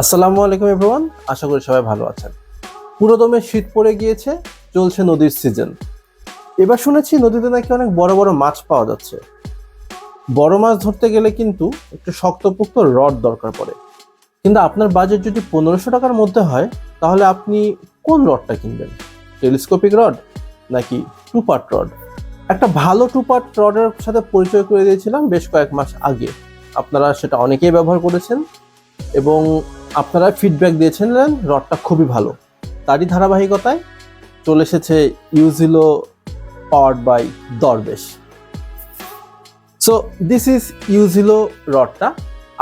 আসসালামু আলাইকুম এভরিওয়ান আশা করি সবাই ভালো আছেন। পুরোদমে শীত পড়ে গিয়েছে, চলছে নদীর সিজন এবার শুনেছি নদীতে নাকি অনেক বড় বড় মাছ পাওয়া যাচ্ছে। বড় মাছ ধরতে গেলে কিন্তু একটু শক্তপোক্ত রড দরকার পড়ে। কিন্তু আপনার বাজেট যদি পনেরোশো টাকার মধ্যে হয়, তাহলে আপনি কোন রডটা কিনবেন? টেলিস্কোপিক রড নাকি টু পার্ট রড? একটা ভালো টু পার্ট রডের সাথে পরিচয় করে দিয়েছিলাম বেশ কয়েক মাস আগে। আপনারা সেটা অনেকেই ব্যবহার করেছেন। এবং আপনারা ফিডব্যাক দিয়েছিলেন রডটা খুবই ভালো। তারই ধারাবাহিকতায় চলে এসেছে ইউজিলো powered by Darbesh so this is ইউজিলো রডটা।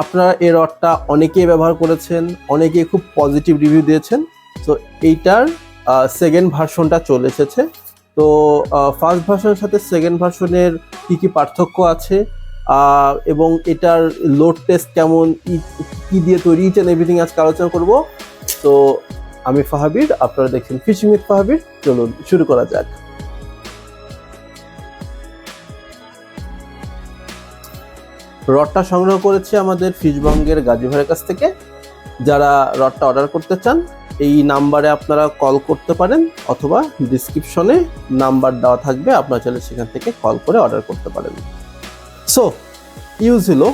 আপনারা এই রডটা অনেকেই ব্যবহার করেছেন, অনেকেই খুব পজিটিভ রিভিউ দিয়েছেন। তো এইটার সেকেন্ড ভার্সনটা চলে এসেছে। তো ফার্স্ট ভার্সনের সাথে সেকেন্ড ভার্সনের কী কী পার্থক্য আছে? এবং এটার লোড টেস্ট কেমন, কি দিয়ে তৈরি ইচ এভরিথিং আজকে আলোচনা করব। তো আমি ফাহাবির, আপনারা দেখছেন ফিশিং উইথ ফাহাবির। চলুন, শুরু করা যাক। রডটা সংগ্রহ করেছি আমাদের ফিশবঙ্গের গাজী ভাইয়ের কাছ থেকে। যারা রডটা অর্ডার করতে চান, এই নাম্বারে আপনারা কল করতে পারেন, অথবা ডিসক্রিপশনে নাম্বার দেওয়া থাকবে, আপনারা চাইলে সেখান থেকে কল করে অর্ডার করতে পারেন। সো ইউজ হলো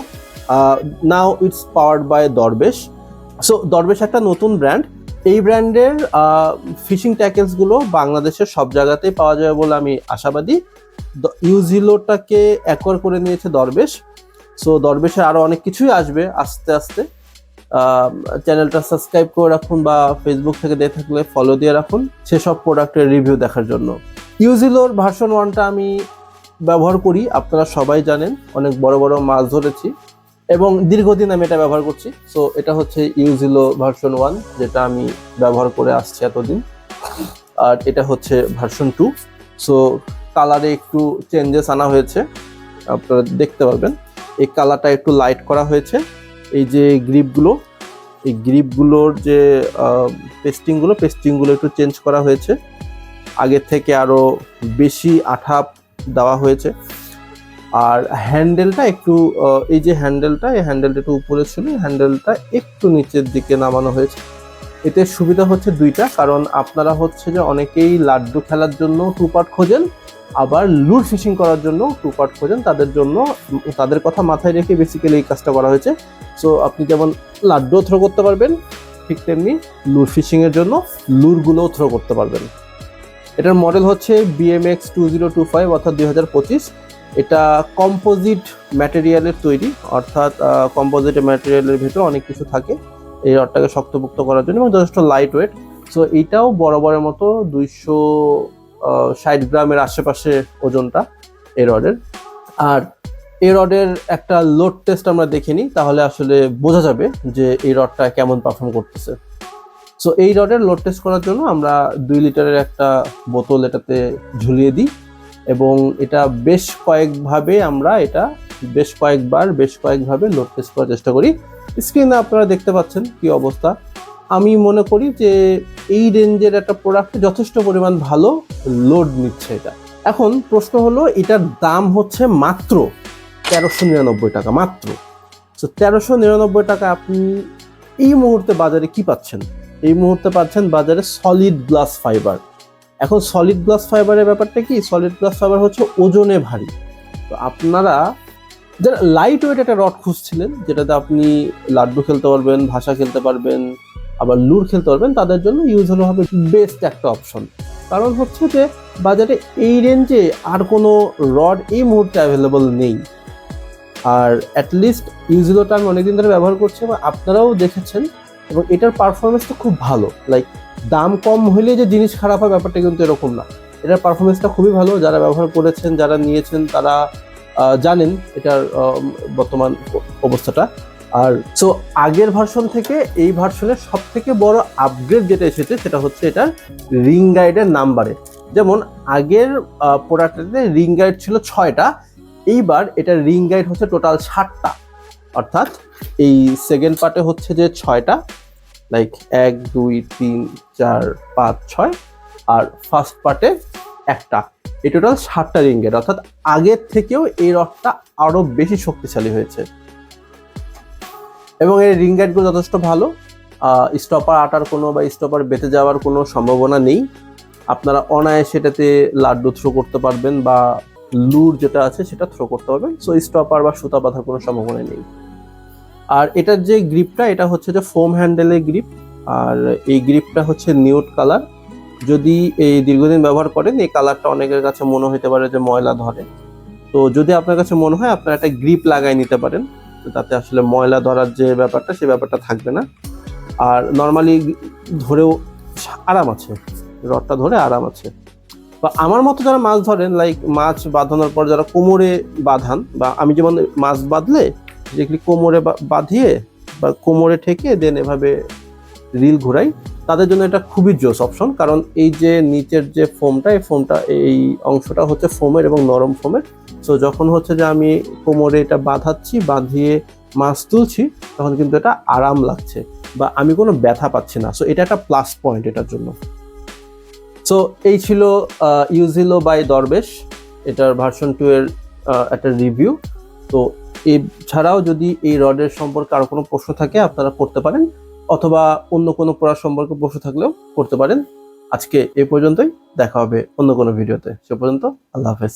now it's powered by Darbesh so Darbesh একটা নতুন ব্র্যান্ড এই ব্র্যান্ডের ফিশিং ট্যাকেলসগুলো বাংলাদেশের সব জায়গাতেই পাওয়া যাবে বলে আমি আশাবাদী। ইউজিলোটাকে একর করে নিয়েছে দরবেশ সো দরবেশের আরও অনেক কিছুই আসবে আস্তে আস্তে। চ্যানেলটা সাবস্ক্রাইব করে রাখুন বা ফেসবুক থেকে দেখে থাকলে ফলো দিয়ে রাখুন। সেসব প্রোডাক্টের রিভিউ দেখার জন্য। ইউজিলোর ভার্সন ওয়ানটা আমি ব্যবহার করি, আপনারা সবাই জানেন, অনেক বড় বড় মাছ ধরেছি এবং দীর্ঘদিন আমি এটা ব্যবহার করছি। সো এটা হচ্ছে ইউজিলো ভার্সন ওয়ান যেটা আমি ব্যবহার করে আসছি এতদিন। আর এটা হচ্ছে ভার্সন টু সো কালারে একটু চেঞ্জেস আনা হয়েছে, আপনারা দেখতে পারবেন। এই কালারটা একটু লাইট করা হয়েছে। এই যে গ্রিপগুলো এই গ্রিপগুলোর যে পেস্টিংগুলো পেস্টিংগুলো একটু চেঞ্জ করা হয়েছে। আগের থেকে আরও বেশি আঠা দেওয়া হয়েছে। আর হ্যান্ডেলটা একটু এই যে হ্যান্ডেলটা, এই হ্যান্ডেলটা একটু উপরে ছিল হ্যান্ডেলটা একটু নিচের দিকে নামানো হয়েছে। এতে সুবিধা হচ্ছে দুইটা, কারণ আপনারা হচ্ছে যে অনেকেই লাড্ডু খেলার জন্য টু পার্ট খোঁজেন, আবার লুর ফিশিং করার জন্য টু পার্ট খোঁজেন। তাদের জন্য, তাদের কথা মাথায় রেখে বেসিক্যালি এই কাজটা করা হয়েছে। সো আপনি যেমন লাড্ডুও থ্রো করতে পারবেন, ঠিক তেমনি লুর ফিশিংয়ের জন্য লুরগুলোও থ্রো করতে পারবেন। এটার মডেল হচ্ছে BMX two zero two five অর্থাৎ দুই হাজার পঁচিশ। এটা কম্পোজিট ম্যাটেরিয়ালের তৈরি, অর্থাৎ কম্পোজিট ম্যাটেরিয়ালের ভিতরে অনেক কিছু থাকে এই রডটাকে শক্তপোক্ত করার জন্য এবং যথেষ্ট লাইট ওয়েট সো এইটাও বরাবরের মতো দুইশো ষাট গ্রামের আশেপাশে ওজনটা এই রডের। আর এই রডের একটা লোড টেস্ট আমরা দেখে নিই, তাহলে আসলে বোঝা যাবে যে এই রডটা কেমন পারফর্ম করতেছে। সো এই রডের লোড টেস্ট করার জন্য আমরা দুই লিটারের একটা বোতল এটাতে ঝুলিয়ে দিই এবং এটা বেশ কয়েকভাবে আমরা এটা বেশ কয়েকবার, বেশ কয়েকভাবে লোড টেস্ট করার চেষ্টা করি। স্ক্রিনে আপনারা দেখতে পাচ্ছেন কি অবস্থা। আমি মনে করি যে এই রেঞ্জের একটা প্রোডাক্ট যথেষ্ট পরিমাণ ভালো লোড নিচ্ছে এটা। এখন প্রশ্ন হলো, এটার দাম হচ্ছে মাত্র তেরোশো নিরানব্বই টাকা, মাত্র। তো তেরোশো নিরানব্বই টাকা আপনি এই মুহূর্তে বাজারে কি পাচ্ছেন? এই মুহূর্তে পাচ্ছেন বাজারে সলিড গ্লাস ফাইবার এখন সলিড গ্লাস ফাইবারের ব্যাপারটা কি? সলিড গ্লাস ফাইবার হচ্ছে ওজনে ভারী। তো আপনারা যারা লাইট ওয়েট একটা রড খুঁজছিলেন, যেটাতে আপনি লাড্ডু খেলতে পারবেন, ভাষা খেলতে পারবেন, আবার লুর খেলতে পারবেন, তাদের জন্য ইউজ হলো হবে বেস্ট একটা অপশন কারণ হচ্ছে যে বাজারে এই রেঞ্জে আর কোনো রড এই মুহূর্তে অ্যাভেলেবল নেই। আর অ্যাটলিস্ট ইউজিলোটা আমি অনেকদিন ধরে ব্যবহার করছি এবং আপনারাও দেখেছেন এবং এটার পারফরমেন্সটা খুব ভালো। লাইক দাম কম হলে যে জিনিস খারাপ হয় ব্যাপারটা কিন্তু এরকম না। এটার পারফরমেন্সটা খুবই ভালো। যারা ব্যবহার করেছেন, যারা নিয়েছেন, তারা জানেন এটার বর্তমান অবস্থাটা। আর সো আগের ভার্সন থেকে এই ভার্সনের সব থেকে বড় আপগ্রেড যেটা এসেছে, সেটা হচ্ছে এটার রিং গাইডের নাম্বারে যেমন, আগের প্রোডাক্টটাতে রিং গাইড ছিল ছয়টা। এইবার এটার রিং গাইড হচ্ছে টোটাল ষাটটা অর্থাৎ এই সেকেন্ড পার্টে হচ্ছে যে ছয়টা লাইক এক, দুই, তিন, চার, পাঁচ, ছয় আর ফার্স্ট পার্টে একটা। এই টোটাল ষাটটা রিঙ্গের অর্থাৎ আগের থেকেও এই রথটা আরও বেশি শক্তিশালী হয়েছে। এবং এর রিং গাইডগুলো যথেষ্ট ভালো। স্টপার আটার কোনো বা স্টপার বেঁচে যাওয়ার কোনো সম্ভাবনা নেই। আপনারা অনায়াসে সেটাতে লাড্ডু থ্রো করতে পারবেন বা লুর যেটা আছে সেটা থ্রো করতে পারবেন। সো স্টপার বা সুতা বাঁধার কোনো সম্ভাবনা নেই। আর এটার যে গ্রিপটা এটা হচ্ছে যে ফোম হ্যান্ডেলের গ্রিপ আর এই গ্রিপটা হচ্ছে নিউট কালার যদি এই দীর্ঘদিন ব্যবহার করেন, এই কালারটা অনেকের কাছে মনে হতে পারে যে ময়লা ধরে। তো যদি আপনার কাছে মনে হয়, আপনারা একটা গ্রিপ লাগাই নিতে পারেন। তো তাতে আসলে ময়লা ধরার যে ব্যাপারটা সেই ব্যাপারটা থাকবে না। আর নর্মালি ধরেও আরাম আছে। রডটা ধরে আরাম আছে। বা আমার মতো যারা মাছ ধরেন লাইক মাছ বাঁধানোর পর যারা কোমরে বাঁধান, বা আমি যেমন মাছ বাঁধলে যেগুলি কোমরে বাঁধিয়ে বা কোমরে ঠেকে দেন এভাবে রিল ঘুরাই, তাদের জন্য এটা খুবই জোস অপশন কারণ এই যে নিচের যে ফোমটা এই ফোমটা এই অংশটা হচ্ছে ফোমের এবং নরম ফোমের সো যখন হচ্ছে যে আমি কোমরে এটা বাঁধাচ্ছি, বাঁধিয়ে মাছ তুলছি, তখন কিন্তু এটা আরাম লাগছে বা আমি কোনো ব্যথা পাচ্ছি না। সো এটা একটা প্লাস পয়েন্ট এটার জন্য। সো এই ছিল ইউজিলো বাই দরবেশ এটার ভার্সন টু এর একটা রিভিউ তো এছাড়াও যদি এই রডের সম্পর্কে আরও কোনো প্রশ্ন থাকে, আপনারা করতে পারেন, অথবা অন্য কোনো পড়ার সম্পর্কে প্রশ্ন থাকলেও করতে পারেন। আজকে এ পর্যন্তই, দেখা হবে অন্য কোনো ভিডিওতে। সে পর্যন্ত আল্লাহ হাফেজ।